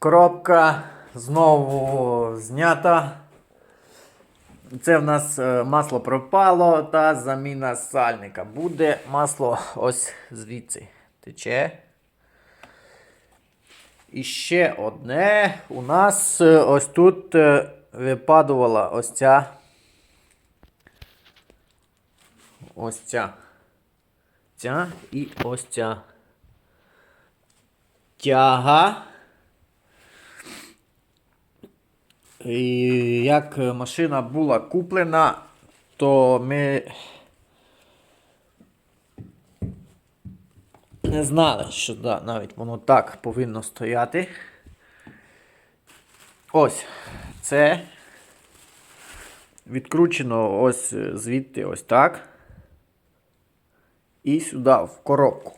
Коробка знову знята. Це в нас е, масло пропало та заміна сальника. Буде масло ось звідси тече. І ще одне. У нас е, ось тут е, випадувала ось ця. Ось ця. Ця і ось ця. Тяга. І як машина була куплена, то ми не знали, що да, навіть воно так повинно стояти. Ось це відкручено ось звідти ось так. І сюди, в коробку.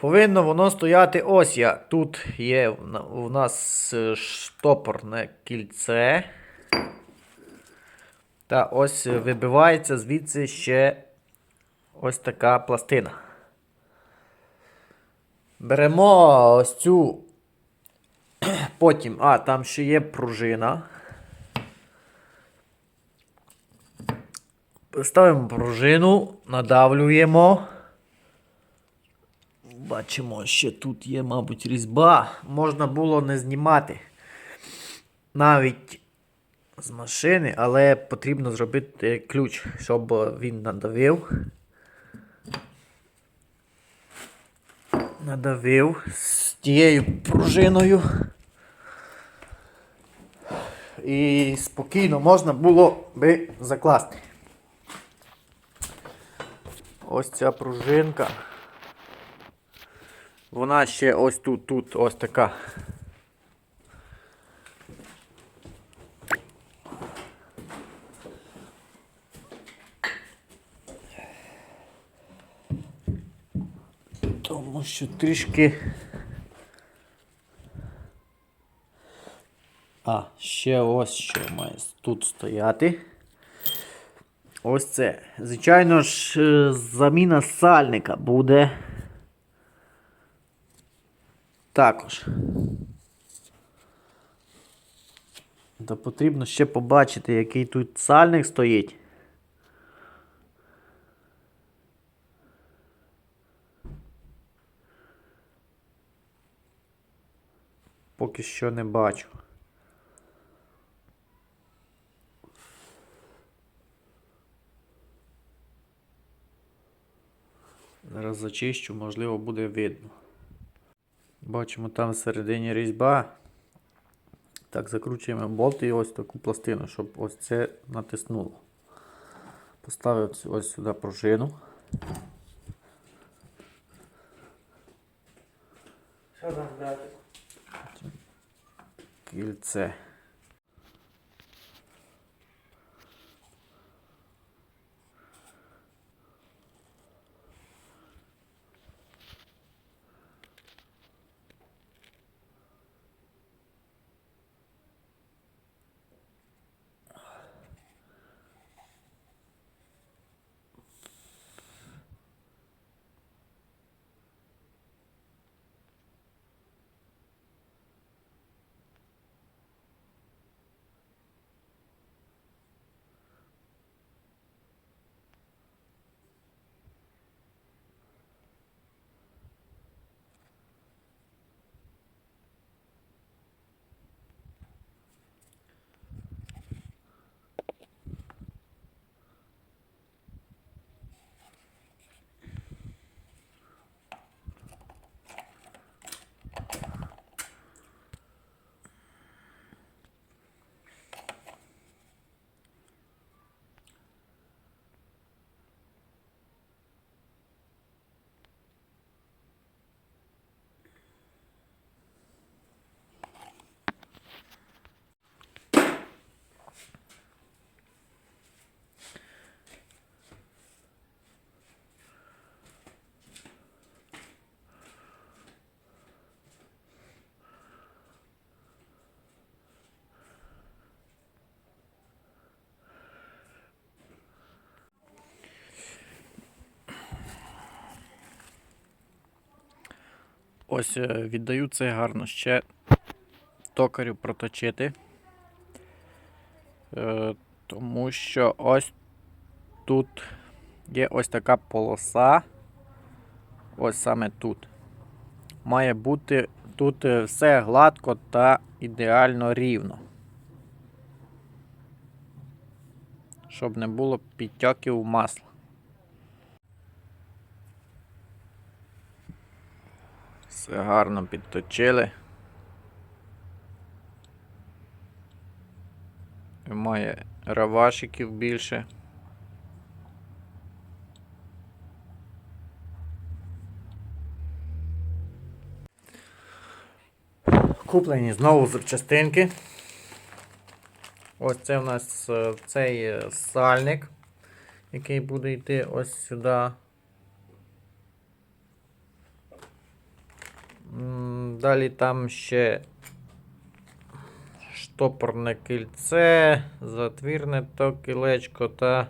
Повинно воно стояти ось як. Тут є в нас е, штопорне кільце. Та ось е, вибивається звідси ще ось така пластина. Беремо ось цю. Потім, а, там ще є пружина. Ставимо пружину, надавлюємо. Бачимо, що тут є, мабуть, різьба. Можна було не знімати навіть з машини, але потрібно зробити ключ, щоб він надавив. Надавив з тією пружиною. І спокійно можна було би закласти. Ось ця пружинка. Вона ще ось тут, тут ось така. Тому що трішки. А, ще ось що має тут стояти. Ось це. Звичайно ж, е, заміна сальника буде. Також. То потрібно ще побачити, який тут сальник стоїть. Поки що не бачу. Зараз зачищу, можливо, буде видно. Бачимо там всередині різьба. Так, закручуємо болт і ось таку пластину, щоб ось це натиснуло. Поставив ось- сюди пружину. Що там брати? Кільце. Ось е, віддаю це гарно ще токарю проточити. Е, тому що ось тут є ось така полоса. Ось саме тут. Має бути тут е, все гладко та ідеально рівно. Щоб не було підтьоків масла. Все гарно підточили. Має равашиків більше. Куплені знову запчастинки. Ось це у нас е, цей е, сальник, який буде йти ось сюди. Далі там ще штопорне кільце, затвірне то кілечко та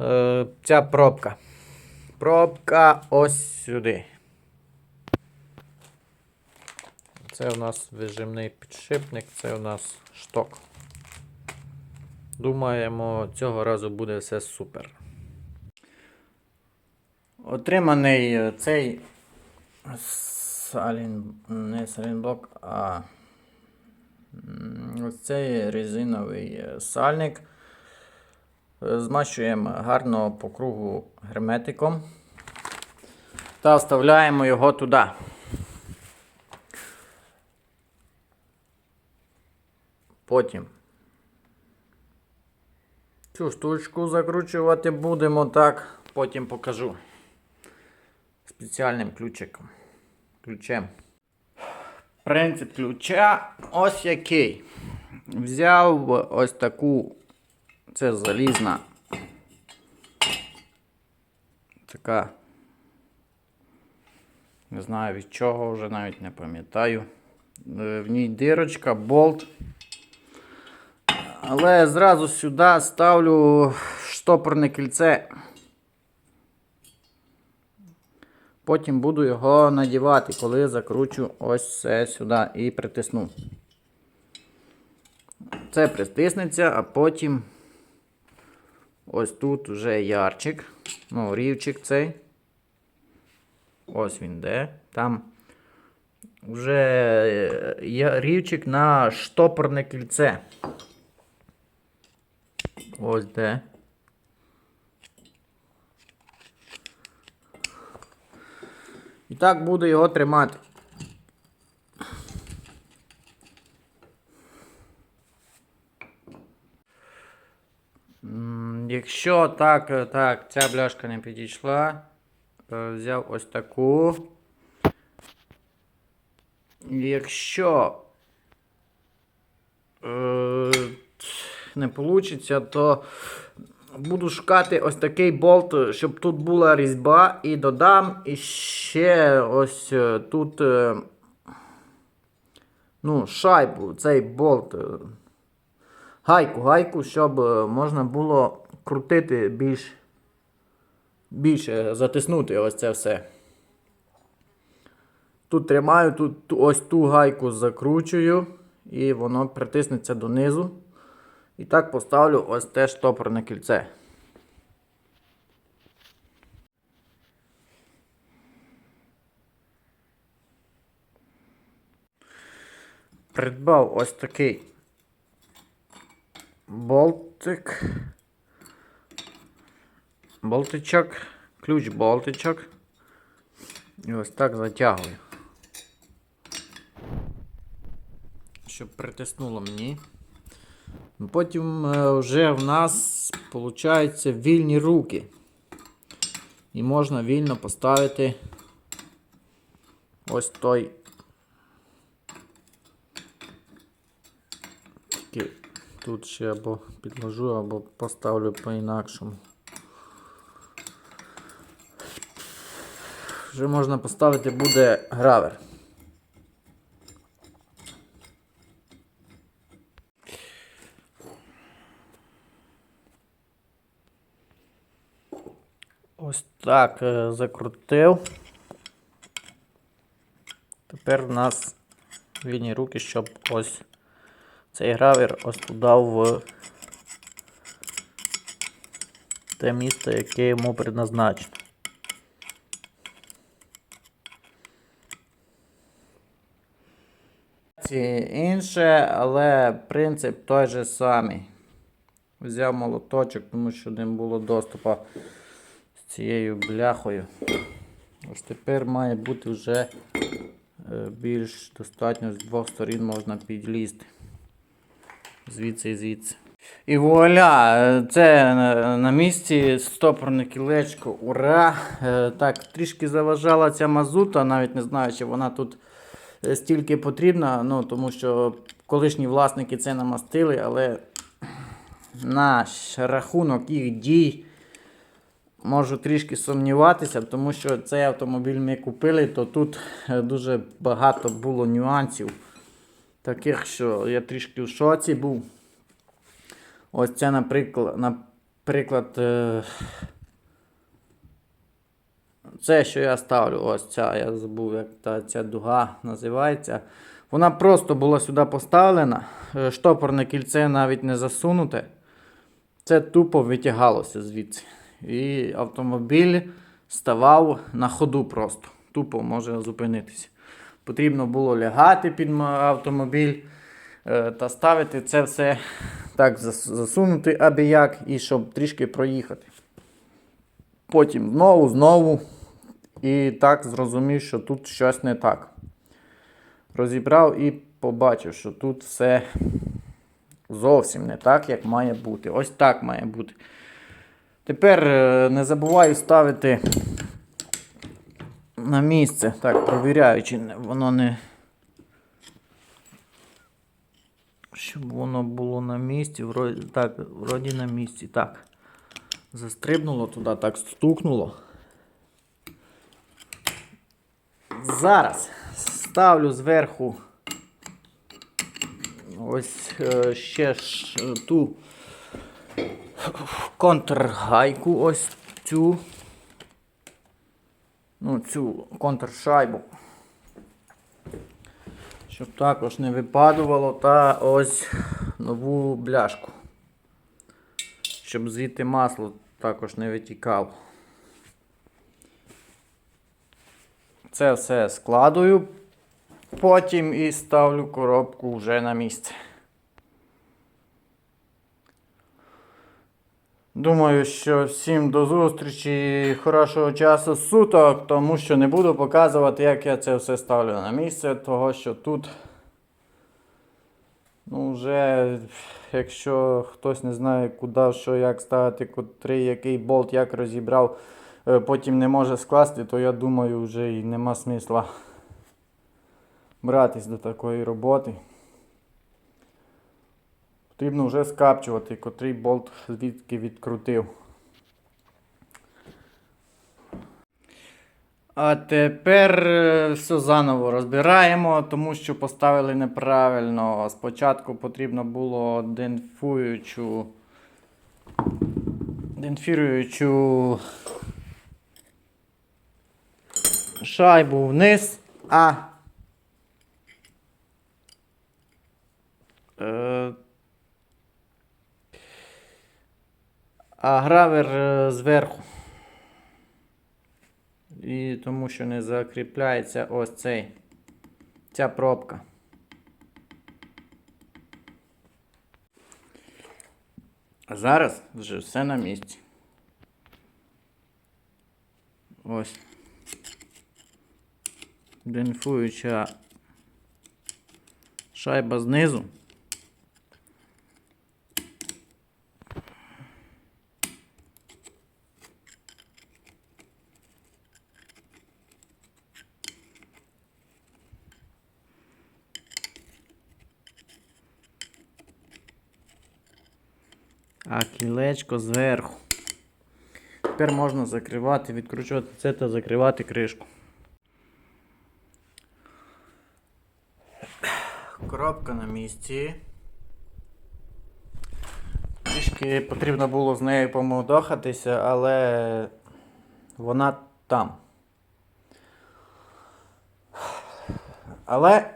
е, ця пробка. Пробка ось сюди. Це у нас вижимний підшипник, це у нас шток. Думаємо, цього разу буде все супер. Отриманий е, цей салін, не салінблок, а ось цей резиновий е, сальник. Е, Змащуємо гарно по кругу герметиком та вставляємо його туди. Потім цю штучку закручувати будемо так, потім покажу спеціальним ключиком. Ключем. Принцип ключа ось який. Взяв ось таку, це залізна. Така. Не знаю від чого, вже навіть не пам'ятаю. Е, В ній дирочка, болт. Але зразу сюди ставлю штопорне кільце. Потім буду його надівати, коли закручу ось це сюди і притисну. Це притиснеться, а потім ось тут вже ярчик, ну, рівчик цей. Ось він де. Там вже е, рівчик на штопорне кільце. Ось де. І так буду його тримати. Якщо так, так, ця бляшка не підійшла, взяв ось таку. Якщо е, не вийде, то буду шукати ось такий болт, щоб тут була різьба, і додам і ще ось е, тут е, ну, шайбу, цей болт. Гайку, гайку, щоб е, можна було крутити більш більше, затиснути ось це все. Тут тримаю, тут ось ту гайку закручую, і воно притиснеться донизу. І так поставлю ось те штопорне кільце. Придбав ось такий болтик. Болтичок, ключ болтичок. І ось так затягую. Щоб притиснуло мені. Потім е, вже в нас виходить вільні руки. І можна вільно поставити ось той. Тут ще або підложу, або поставлю по-інакшому. Вже можна поставити буде гравер. Ось так е, закрутив. Тепер у нас вільні руки, щоб ось цей гравір ось туди в те місце, яке йому предназначено. Інше, але принцип той же самий. Взяв молоточок, тому що не було доступу цією бляхою. Ось тепер має бути вже е, більш достатньо з двох сторін можна підлізти. Звідси і звідси. І вуаля, е, це на, місці стопорне кілечко. Ура! Е, Так, трішки заважала ця мазута, навіть не знаю, чи вона тут стільки потрібна, ну, тому що колишні власники це намастили, але наш рахунок їх дій можу трішки сумніватися, тому що цей автомобіль ми купили, то тут е, дуже багато було нюансів. Таких, що я трішки в шоці був. Ось це, наприклад, наприклад, е, це, що я ставлю, ось ця, я забув, як та ця дуга називається. Вона просто була сюди поставлена. е, Штопорне кільце навіть не засунуте. Це тупо витягалося звідси. І автомобіль ставав на ходу просто. Тупо може зупинитися. Потрібно було лягати під автомобіль е, та ставити це все так засунути аби як, і щоб трішки проїхати. Потім знову, знову. І так зрозумів, що тут щось не так. Розібрав і побачив, що тут все зовсім не так, як має бути. Ось так має бути. Тепер е, не забуваю ставити на місце. Так, провіряю, чи воно не. Щоб воно було на місці. Вроді, так, вроді на місці. Так. Застрибнуло туди, так стукнуло. Зараз ставлю зверху ось е, ще ж е, ту контргайку, ось цю. Ну, цю контршайбу. Щоб також не випадувало, та ось нову бляшку. Щоб звідти масло також не витікало. Це все складую потім і ставлю коробку вже на місце. Думаю, що всім до зустрічі, хорошого часу суток, тому що не буду показувати, як я це все ставлю на місце, того що тут, ну вже, якщо хтось не знає, куди, що, як ставити, котрий, який болт, як розібрав, е, потім не може скласти, то я думаю, вже і нема смисла братись до такої роботи. Потрібно вже скапчувати, котрий болт звідки відкрутив. А тепер е, все заново розбираємо, тому що поставили неправильно. Спочатку потрібно було денфуючу. Денфіруючу шайбу вниз, а е, а гравер е, зверху. І тому що не закріпляється ось цей, ця пробка. А зараз вже все на місці. Ось. Денфуюча шайба знизу. А кілечко зверху. Тепер можна закривати, відкручувати це та закривати кришку. Коробка на місці. Трішки потрібно було з нею помудохатися, але вона там. Але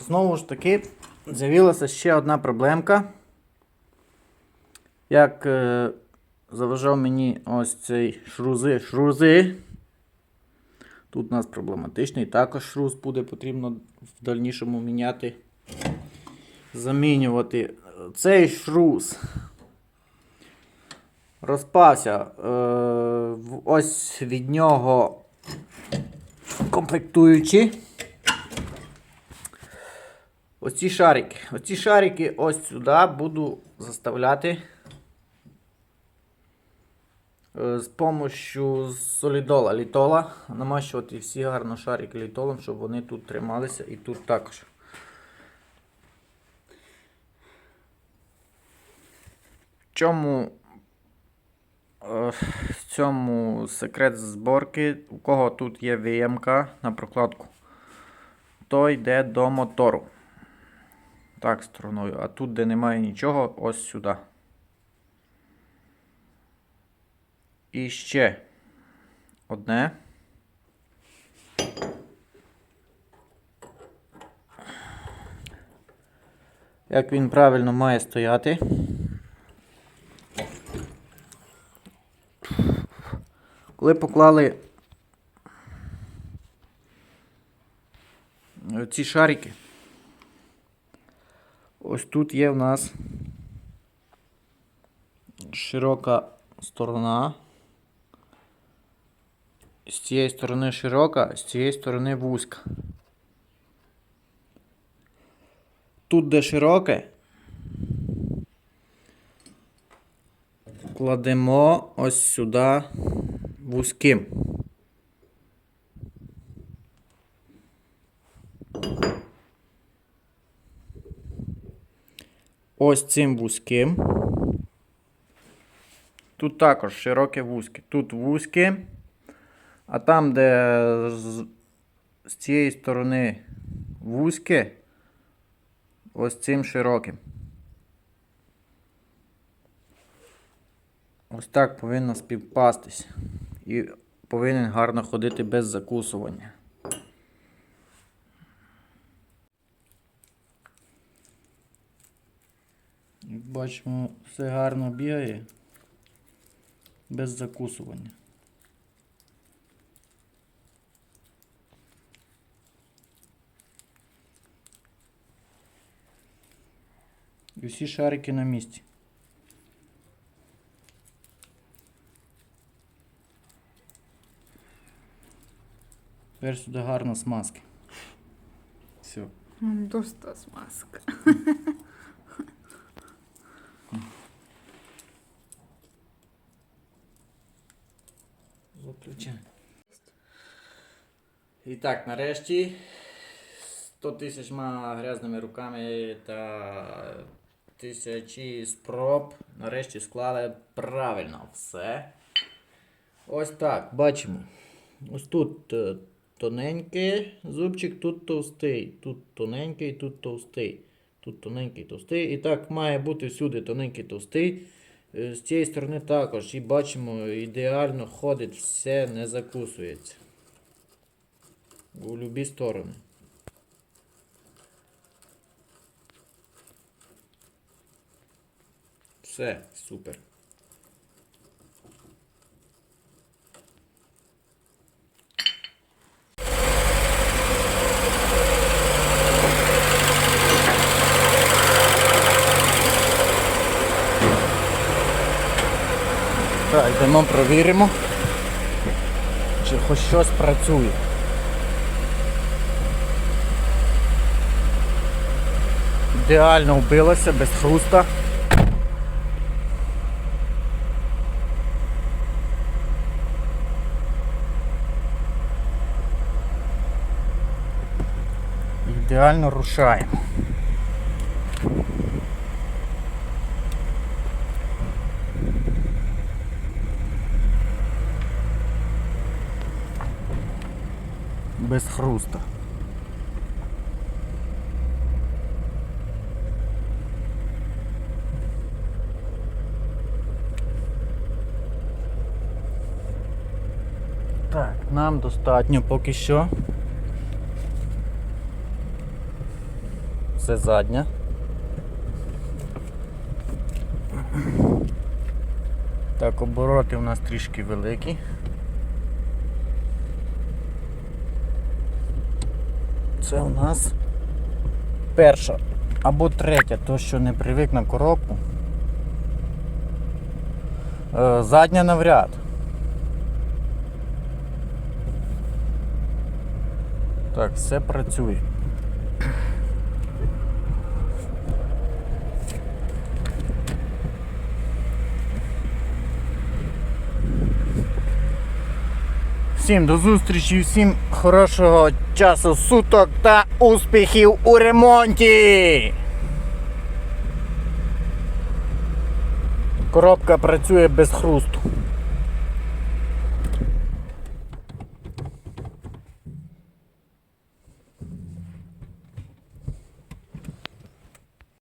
знову ж таки з'явилася ще одна проблемка. Як е, заважав мені ось цей шрузи, шрузи. Тут у нас проблематичний, також шруз буде потрібно в дальнішому міняти. Замінювати. Цей шруз розпався. Е, ось від нього комплектуючі. Оці шарики. Оці шарики ось сюди буду заставляти з помощью солідола, літола. Намащувати всі гарно шарики літолом, щоб вони тут трималися і тут також. В чому е, в цьому секрет зборки, у кого тут є ВМК на прокладку, то йде до мотору. Так, стороною. А тут, де немає нічого, ось сюди. І ще одне. Як він правильно має стояти. Коли поклали ці шарики, ось тут є в нас широка сторона. З цієї сторони широка, з цієї сторони вузька. Тут, де широке, кладемо ось сюди вузьким. Ось цим вузьким. Тут також широке вузьке. Тут вузьке. А там, де з, з цієї сторони вузьке, ось цим широким. Ось так повинно співпастись. І повинен гарно ходити без закусування. Як бачимо, все гарно бігає без закусування. І всі шарики на місці. Тепер сюди гарно смазки. Все. Доста смазка. Виключай. І так, нарешті 100 тисячма грязними руками та тисячі спроб нарешті склали правильно все. Ось так, бачимо. Ось тут е, тоненький зубчик, тут товстий, тут тоненький, тут товстий. Тут тоненький товстий. І так має бути всюди тоненький товстий. Е, З цієї сторони також. І бачимо, ідеально ходить, все не закусується. У любі сторони. Все, супер. Так, йдемо провіримо, чи хоч щось працює. Ідеально вбилося, без хруста. Ідеально рушаємо. Без хруста. Так, нам достатньо поки що. Це задня. Так, обороти у нас трішки великі. Це у нас перша або третя, то що не привик на коробку. Е, задня навряд. Так, все працює. Всім до зустрічі, всім хорошого часу суток та успіхів у ремонті. Коробка працює без хрусту.